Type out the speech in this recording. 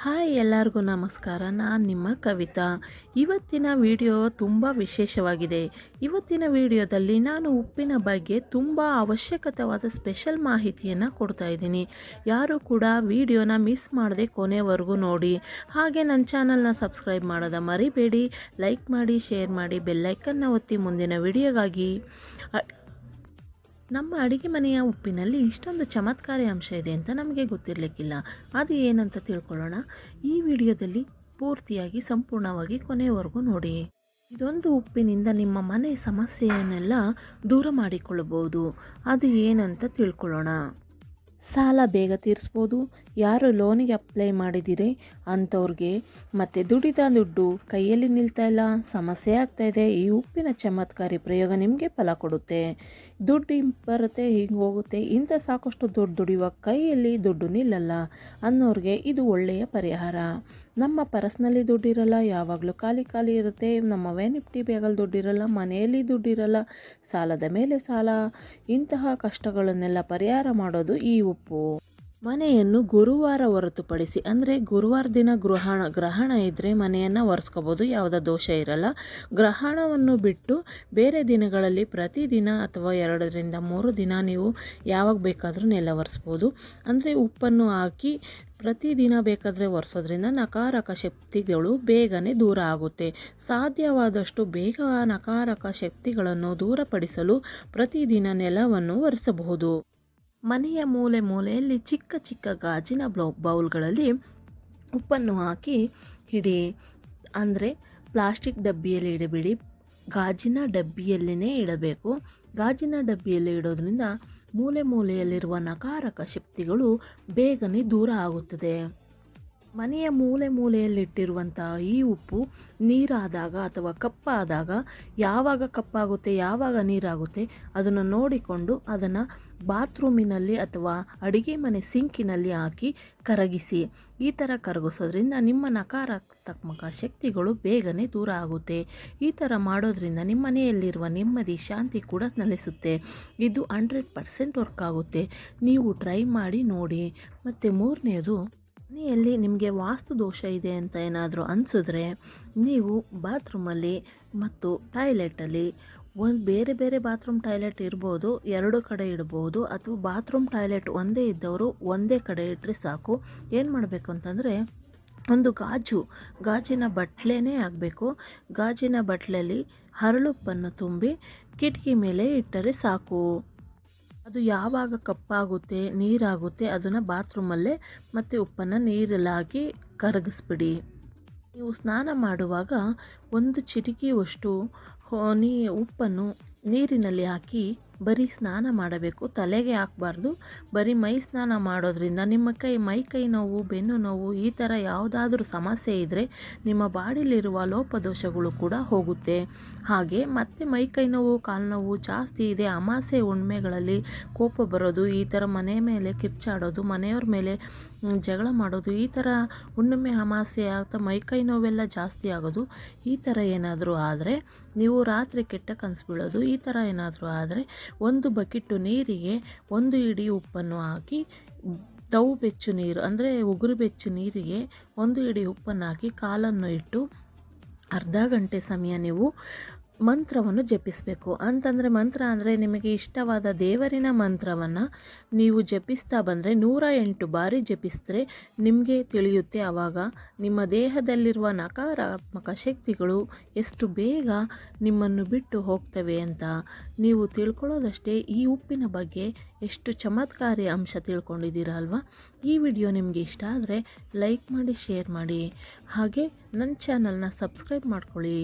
Hi ಎಲ್ಲರಿಗೂ ನಮಸ್ಕಾರ, ನಾನು ನಿಮ್ಮ ಕವಿತಾ. ಇವತ್ತಿನ ವಿಡಿಯೋ ತುಂಬ ವಿಶೇಷವಾಗಿದೆ. ಇವತ್ತಿನ ವಿಡಿಯೋದಲ್ಲಿ ನಾನು ಉಪ್ಪಿನ ಬಗ್ಗೆ ತುಂಬ ಅವಶ್ಯಕತವಾದ ಸ್ಪೆಷಲ್ ಮಾಹಿತಿಯನ್ನು ಕೊಡ್ತಾ ಇದ್ದೀನಿ. ಯಾರು ಕೂಡ ವಿಡಿಯೋನ ಮಿಸ್ ಮಾಡದೆ ಕೊನೆವರೆಗೂ ನೋಡಿ. ಹಾಗೆ ನನ್ನ ಚಾನಲ್ನ ಸಬ್ಸ್ಕ್ರೈಬ್ ಮಾಡೋದ ಮರಿಬೇಡಿ. ಲೈಕ್ ಮಾಡಿ, ಶೇರ್ ಮಾಡಿ ಬೆಲ್ಲೈಕನ್ನ ಒತ್ತಿ ಮುಂದಿನ ವಿಡಿಯೋಗಾಗಿ. ನಮ್ಮ ಅಡುಗೆ ಮನೆಯ ಉಪ್ಪಿನಲ್ಲಿ ಇಷ್ಟೊಂದು ಚಮತ್ಕಾರಿ ಅಂಶ ಇದೆ ಅಂತ ನಮಗೆ ಗೊತ್ತಿರಲಿಕ್ಕಿಲ್ಲ. ಅದು ಏನಂತ ತಿಳ್ಕೊಳ್ಳೋಣ? ಈ ವಿಡಿಯೋದಲ್ಲಿ ಪೂರ್ತಿಯಾಗಿ ಸಂಪೂರ್ಣವಾಗಿ ಕೊನೆಯವರೆಗೂ ನೋಡಿ. ಇದೊಂದು ಉಪ್ಪಿನಿಂದ ನಿಮ್ಮ ಮನೆ ಸಮಸ್ಯೆಯನ್ನೆಲ್ಲ ದೂರ ಮಾಡಿಕೊಳ್ಳಬಹುದು. ಅದು ಏನಂತ ತಿಳ್ಕೊಳ್ಳೋಣ? ಸಾಲ ಬೇಗ ತೀರಿಸ್ಬೋದು. ಯಾರು ಲೋನಿಗೆ ಅಪ್ಲೈ ಮಾಡಿದ್ದೀರಿ ಅಂಥವ್ರಿಗೆ ಮತ್ತು ದುಡಿದ ದುಡ್ಡು ಕೈಯಲ್ಲಿ ನಿಲ್ತಾ ಇಲ್ಲ. ಸಮಸ್ಯೆ ಆಗ್ತಾ ಇದೆ. ಈ ಉಪ್ಪಿನ ಚಮತ್ಕಾರಿ ಪ್ರಯೋಗ ನಿಮಗೆ ಫಲ ಕೊಡುತ್ತೆ. ದುಡ್ಡು ಬರುತ್ತೆ, ಹಿಂಗೆ ಹೋಗುತ್ತೆ. ಇಂಥ ಸಾಕಷ್ಟು ದುಡ್ಡು ದುಡಿಯುವ ಕೈಯಲ್ಲಿ ದುಡ್ಡು ನಿಲ್ಲಲ್ಲ ಅನ್ನೋರಿಗೆ ಇದು ಒಳ್ಳೆಯ ಪರಿಹಾರ. ನಮ್ಮ ಪರ್ಸ್ನಲ್ಲಿ ದುಡ್ಡಿರಲ್ಲ, ಯಾವಾಗಲೂ ಖಾಲಿ ಖಾಲಿ ಇರುತ್ತೆ. ನಮ್ಮ ವೇನಿಪ್ಟಿ ಬೇಗಲ್ಲಿ ದುಡ್ಡಿರಲ್ಲ, ಮನೆಯಲ್ಲಿ ದುಡ್ಡಿರಲ್ಲ, ಸಾಲದ ಮೇಲೆ ಸಾಲ. ಇಂತಹ ಕಷ್ಟಗಳನ್ನೆಲ್ಲ ಪರಿಹಾರ ಮಾಡೋದು ಈ ಉಪ್ಪು. ಮನೆಯನ್ನು ಗುರುವಾರ ಹೊರತುಪಡಿಸಿ, ಅಂದರೆ ಗುರುವಾರ ದಿನ ಗ್ರಹಣ ಗ್ರಹಣ ಇದ್ದರೆ ಮನೆಯನ್ನು ಒರೆಸ್ಕೋಬೋದು, ಯಾವುದೇ ದೋಷ ಇರಲ್ಲ. ಗ್ರಹಣವನ್ನು ಬಿಟ್ಟು ಬೇರೆ ದಿನಗಳಲ್ಲಿ ಪ್ರತಿದಿನ ಅಥವಾ ಎರಡರಿಂದ ಮೂರು ದಿನ ನೀವು ಯಾವಾಗ ಬೇಕಾದರೂ ನೆಲ ಒರೆಸ್ಬೋದು. ಅಂದರೆ ಉಪ್ಪನ್ನು ಹಾಕಿ ಪ್ರತಿದಿನ ಬೇಕಾದರೆ ಒರೆಸೋದ್ರಿಂದ ನಕಾರಕ ಶಕ್ತಿಗಳು ಬೇಗನೆ ದೂರ ಆಗುತ್ತೆ. ಸಾಧ್ಯವಾದಷ್ಟು ಬೇಗ ನಕಾರಕ ಶಕ್ತಿಗಳನ್ನು ದೂರಪಡಿಸಲು ಪ್ರತಿದಿನ ನೆಲವನ್ನು ಒರೆಸಬಹುದು. ಮನೆಯ ಮೂಲೆ ಮೂಲೆಯಲ್ಲಿ ಚಿಕ್ಕ ಚಿಕ್ಕ ಗಾಜಿನ ಬ್ಲೌ ಬೌಲ್ಗಳಲ್ಲಿ ಉಪ್ಪನ್ನು ಹಾಕಿ ಹಿಡಿ, ಅಂದರೆ ಪ್ಲಾಸ್ಟಿಕ್ ಡಬ್ಬಿಯಲ್ಲಿ ಇಡಬೇಡಿ. ಗಾಜಿನ ಡಬ್ಬಿಯಲ್ಲೇ ಇಡಬೇಕು. ಗಾಜಿನ ಡಬ್ಬಿಯಲ್ಲಿ ಇಡೋದ್ರಿಂದ ಮೂಲೆ ಮೂಲೆಯಲ್ಲಿರುವ ನಕಾರಕ ಶಕ್ತಿಗಳು ಬೇಗನೆ ದೂರ ಆಗುತ್ತದೆ. ಮನೆಯ ಮೂಲೆ ಮೂಲೆಯಲ್ಲಿಟ್ಟಿರುವಂತಹ ಈ ಉಪ್ಪು ನೀರಾದಾಗ ಅಥವಾ ಕಪ್ಪಾದಾಗ ಯಾವಾಗ ಕಪ್ಪಾಗುತ್ತೆ, ಯಾವಾಗ ನೀರಾಗುತ್ತೆ ಅದನ್ನು ನೋಡಿಕೊಂಡು ಅದನ್ನು ಬಾತ್ರೂಮಿನಲ್ಲಿ ಅಥವಾ ಅಡುಗೆ ಮನೆ ಸಿಂಕಿನಲ್ಲಿ ಹಾಕಿ ಕರಗಿಸಿ, ಈ ಥರ ಕರಗಿಸೋದ್ರಿಂದ ನಿಮ್ಮ ನಕಾರಾತ್ಮಕ ಶಕ್ತಿಗಳು ಬೇಗನೆ ದೂರ ಆಗುತ್ತೆ. ಈ ಥರ ಮಾಡೋದ್ರಿಂದ ನಿಮ್ಮ ಮನೆಯಲ್ಲಿರುವ ನೆಮ್ಮದಿ, ಶಾಂತಿ ಕೂಡ ನೆಲೆಸುತ್ತೆ. ಇದು ಹಂಡ್ರೆಡ್ ಪರ್ಸೆಂಟ್ ವರ್ಕ್ ಆಗುತ್ತೆ. ನೀವು ಟ್ರೈ ಮಾಡಿ ನೋಡಿ. ಮತ್ತು ಮೂರನೇದು ಮನೆಯಲ್ಲಿ ನಿಮಗೆ ವಾಸ್ತು ದೋಷ ಇದೆ ಅಂತ ಏನಾದರೂ ಅನಿಸಿದ್ರೆ ನೀವು ಬಾತ್ರೂಮಲ್ಲಿ ಮತ್ತು ಟಾಯ್ಲೆಟಲ್ಲಿ ಒಂದು ಬೇರೆ ಬೇರೆ ಬಾತ್ರೂಮ್ ಟಾಯ್ಲೆಟ್ ಇರ್ಬೋದು, ಎರಡು ಕಡೆ ಇಡ್ಬೋದು ಅಥವಾ ಬಾತ್ರೂಮ್ ಟಾಯ್ಲೆಟ್ ಒಂದೇ ಇದ್ದವರು ಒಂದೇ ಕಡೆ ಇಟ್ಟರೆ ಸಾಕು. ಏನು ಮಾಡಬೇಕು ಅಂತಂದರೆ ಒಂದು ಗಾಜು, ಗಾಜಿನ ಬಟ್ಲೆನೇ ಆಗಬೇಕು. ಗಾಜಿನ ಬಟ್ಲಲ್ಲಿ ಹರಳುಪ್ಪನ್ನು ತುಂಬಿ ಕಿಟಕಿ ಮೇಲೆ ಇಟ್ಟರೆ ಸಾಕು. ಅದು ಯಾವಾಗ ಕಪ್ಪಾಗುತ್ತೆ, ನೀರಾಗುತ್ತೆ ಅದನ್ನು ಬಾತ್ರೂಮಲ್ಲೇ ಮತ್ತು ಉಪ್ಪನ್ನು ನೀರಲ್ಲಿ ಹಾಕಿ ಕರಗಿಸ್ಬಿಡಿ. ನೀವು ಸ್ನಾನ ಮಾಡುವಾಗ ಒಂದು ಚಿಟಿಕೆಯಷ್ಟು ನೀ ಉಪ್ಪನ್ನು ನೀರಿನಲ್ಲಿ ಹಾಕಿ ಬರೀ ಸ್ನಾನ ಮಾಡಬೇಕು, ತಲೆಗೆ ಹಾಕಬಾರ್ದು. ಬರೀ ಮೈ ಸ್ನಾನ ಮಾಡೋದ್ರಿಂದ ನಿಮ್ಮ ಕೈ, ಮೈ ಕೈ ನೋವು, ಬೆನ್ನು ನೋವು ಈ ಥರ ಯಾವುದಾದ್ರೂ ಸಮಸ್ಯೆ ಇದ್ದರೆ ನಿಮ್ಮ ಬಾಡಿಲಿರುವ ಲೋಪದೋಷಗಳು ಕೂಡ ಹೋಗುತ್ತೆ. ಹಾಗೆ ಮತ್ತೆ ಮೈ ಕೈ ನೋವು, ಕಾಲು ನೋವು ಜಾಸ್ತಿ ಇದೆ, ಅಮಾಸೆ ಹುಣ್ಮೆಗಳಲ್ಲಿ ಕೋಪ ಬರೋದು, ಈ ಥರ ಮನೆ ಮೇಲೆ ಕಿರ್ಚಾಡೋದು, ಮನೆಯವ್ರ ಮೇಲೆ ಜಗಳ ಮಾಡೋದು, ಈ ಥರ ಹುಣ್ಣಿಮೆ, ಅಮಾಸೆ ಅಥವಾ ಮೈ ಕೈ ನೋವೆಲ್ಲ ಜಾಸ್ತಿ ಆಗೋದು, ಈ ಥರ ಏನಾದರೂ ಆದರೆ, ನೀವು ರಾತ್ರಿ ಕೆಟ್ಟ ಕನಸು ಬೀಳೋದು, ಈ ಥರ ಏನಾದರೂ ಆದರೆ ಒಂದು ಬಕೆಟ್ಟು ನೀರಿಗೆ ಒಂದು ಇಡೀ ಉಪ್ಪನ್ನು ಹಾಕಿ ತವು ಬೆಚ್ಚು ನೀರು, ಅಂದರೆ ಉಗುರು ಬೆಚ್ಚು ನೀರಿಗೆ ಒಂದು ಇಡೀ ಉಪ್ಪನ್ನು ಹಾಕಿ ಕಾಲನ್ನು ಇಟ್ಟು ಅರ್ಧ ಗಂಟೆ ಸಮಯ ನೀವು ಮಂತ್ರವನ್ನು ಜಪಿಸಬೇಕು. ಅಂತಂದರೆ ಮಂತ್ರ ಅಂದರೆ ನಿಮಗೆ ಇಷ್ಟವಾದ ದೇವರಿನ ಮಂತ್ರವನ್ನು ನೀವು ಜಪಿಸ್ತಾ ಬಂದರೆ, ನೂರ ಎಂಟು ಬಾರಿ ಜಪಿಸಿದ್ರೆ ನಿಮಗೆ ತಿಳಿಯುತ್ತೆ. ಆವಾಗ ನಿಮ್ಮ ದೇಹದಲ್ಲಿರುವ ನಕಾರಾತ್ಮಕ ಶಕ್ತಿಗಳು ಎಷ್ಟು ಬೇಗ ನಿಮ್ಮನ್ನು ಬಿಟ್ಟು ಹೋಗ್ತವೆ ಅಂತ ನೀವು ತಿಳ್ಕೊಳ್ಳೋದಷ್ಟೇ. ಈ ಉಪ್ಪಿನ ಬಗ್ಗೆ ಎಷ್ಟು ಚಮತ್ಕಾರಿ ಅಂಶ ತಿಳ್ಕೊಂಡಿದ್ದೀರಾ ಅಲ್ವಾ? ಈ ವಿಡಿಯೋ ನಿಮಗೆ ಇಷ್ಟ ಆದರೆ ಲೈಕ್ ಮಾಡಿ, ಶೇರ್ ಮಾಡಿ. ಹಾಗೆ ನನ್ನ ಚಾನಲ್ನ ಸಬ್ಸ್ಕ್ರೈಬ್ ಮಾಡ್ಕೊಳ್ಳಿ.